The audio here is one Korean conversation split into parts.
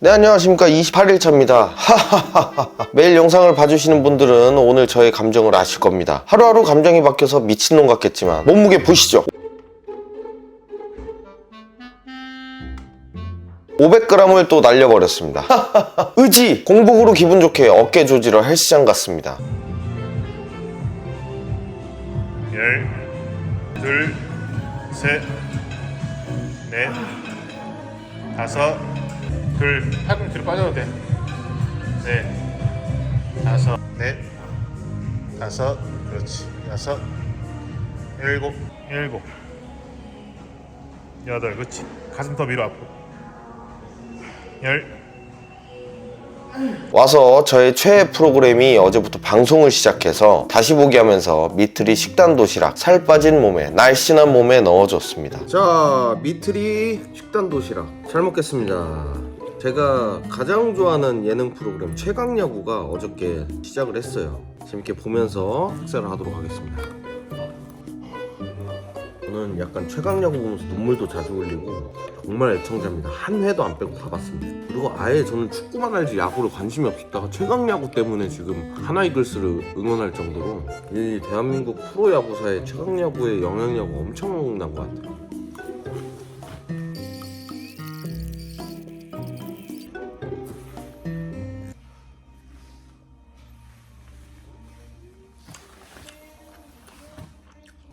네 안녕하십니까. 28일차입니다. 하하하하. 매일 영상을 봐주시는 분들은 오늘 저의 감정을 아실 겁니다. 하루하루 감정이 바뀌어서 미친놈 같겠지만 몸무게 보시죠? 500g을 또 날려버렸습니다. 의지 공복으로 기분 좋게 어깨 조지러 헬스장 갔습니다. 열, 둘, 셋, 넷, 다섯, 둘, 팔꿈치 뒤로 빠져도 돼. 넷, 다섯, 넷, 다섯, 그렇지. 여섯, 일곱, 일곱, 여덟, 그렇지. 가슴 더 위로 앞으로. 열, 와서 저의 최애 프로그램이 어제부터 방송을 시작해서 다시 보기 하면서 미트리 식단 도시락 살 빠진 몸에 날씬한 몸에 넣어줬습니다. 자 미트리 식단 도시락. 잘 먹겠습니다 제가 가장 좋아하는 예능 프로그램 최강야구가 어저께 시작을 했어요 재밌게 보면서 식사를 하도록 하겠습니다 저는 약간 최강야구 보면서 눈물도 자주 흘리고 정말 애청자입니다. 한 회도 안 빼고 다 봤습니다. 그리고 아예 저는 축구만 알지 야구를 관심이 없었다가 최강야구 때문에 지금 하나이글스를 응원할 정도로 이 대한민국 프로야구사의 최강야구의 영향력이 엄청난 것 같아요.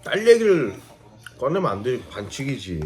딸 얘기를 꺼내면 안 돼. 반칙이지.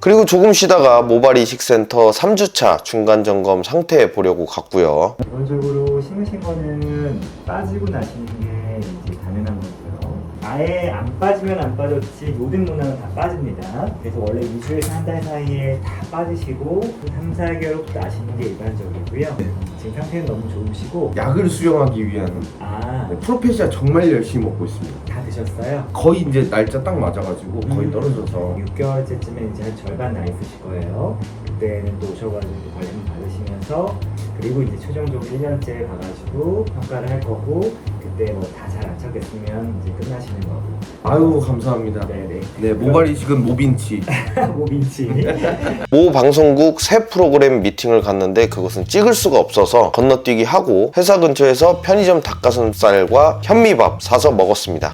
그리고 조금 쉬다가 모발 이식센터 3주차 중간 점검 상태 보려고 갔고요. 기본적으로 심으신 거는 빠지고 나시는 게 이제 당연한 거고요. 아예 안 빠지면 안 빠졌지 모든 문화는 다 빠집니다. 그래서 원래 2주에서 한 달 사이에 다 빠지시고 3, 4개월 나시는 게 일반적이 고요. 지금 상태는 너무 좋으시고 약을 수용하기 위한 아, 프로페시아 정말 열심히 먹고 있습니다. 다 드셨어요? 거의 이제 날짜 딱 맞아가지고 거의 음. 떨어져서 6개월째쯤에 이제 한 절반 나 있으실 거예요. 그때는 또 오셔가지고 관리 받으시면서 그리고 이제 최종적으로 1년째 가가지고 평가를 할 거고 그때 뭐 다 잘 안 찾겠으면 이제 끝나시는 거고. 아유 감사합니다. 네네. 네 모발 이식은 모빈치. 모빈치. 모 방송국 새 프로그램 미팅을 갔는데 그것은 찍을 수가 없어서 건너뛰기 하고 회사 근처에서 편의점 닭가슴살과 현미밥 사서 먹었습니다.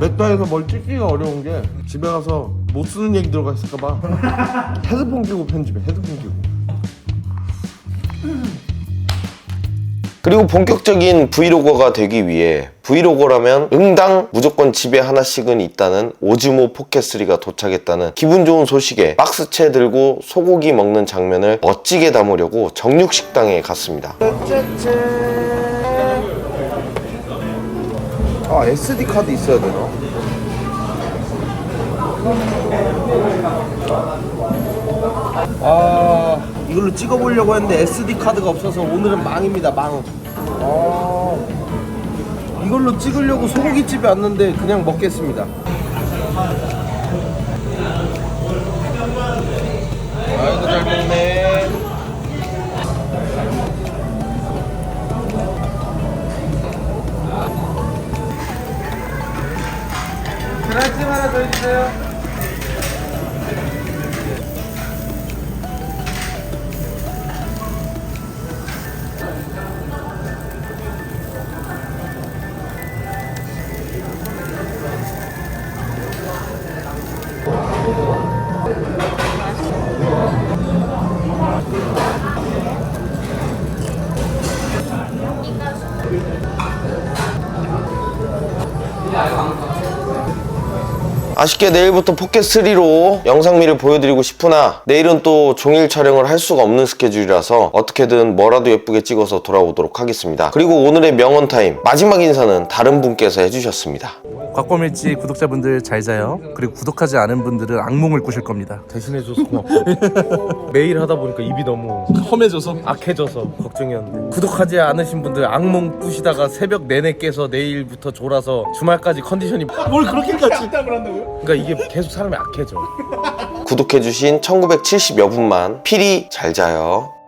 맥다에서 뭘 찍기가 어려운 게 집에 가서 못 쓰는 얘기 들어가 있을까봐 헤드폰 끼고 편집해. 헤드폰 끼고. 그리고 본격적인 브이로거가 되기 위해 브이로거라면 응당 무조건 집에 하나씩은 있다는 오즈모 포켓3가 도착했다는 기분 좋은 소식에 박스채 들고 소고기 먹는 장면을 멋지게 담으려고 정육식당에 갔습니다. 아 SD 카드 있어야 되나? 아 이걸로 찍어보려고 했는데 SD 카드가 없어서 오늘은 망입니다 망. 아 이걸로 찍으려고 소고기집에 왔는데 그냥 먹겠습니다. 하나 더 해주세요. 아쉽게 내일부터 포켓3로 영상미를 보여드리고 싶으나 내일은 또 종일 촬영을 할 수가 없는 스케줄이라서 어떻게든 뭐라도 예쁘게 찍어서 돌아오도록 하겠습니다. 그리고 오늘의 명언 타임 마지막 인사는 다른 분께서 해주셨습니다. 곽범일지 구독자분들 잘 자요. 그리고 구독하지 않은 분들은 악몽을 꾸실 겁니다. 대신해줘서 고맙고 매일 하다 보니까 입이 너무 험해져서 악해져서 걱정이었는데 구독하지 않으신 분들 악몽 꾸시다가 새벽 내내 깨서 내일부터 졸아서 주말까지 컨디션이 뭘 그렇게까지 땀을 한다고요? 그러니까 이게 계속 사람이 약해져. 구독해주신 1970여 분만 필히 잘 자요.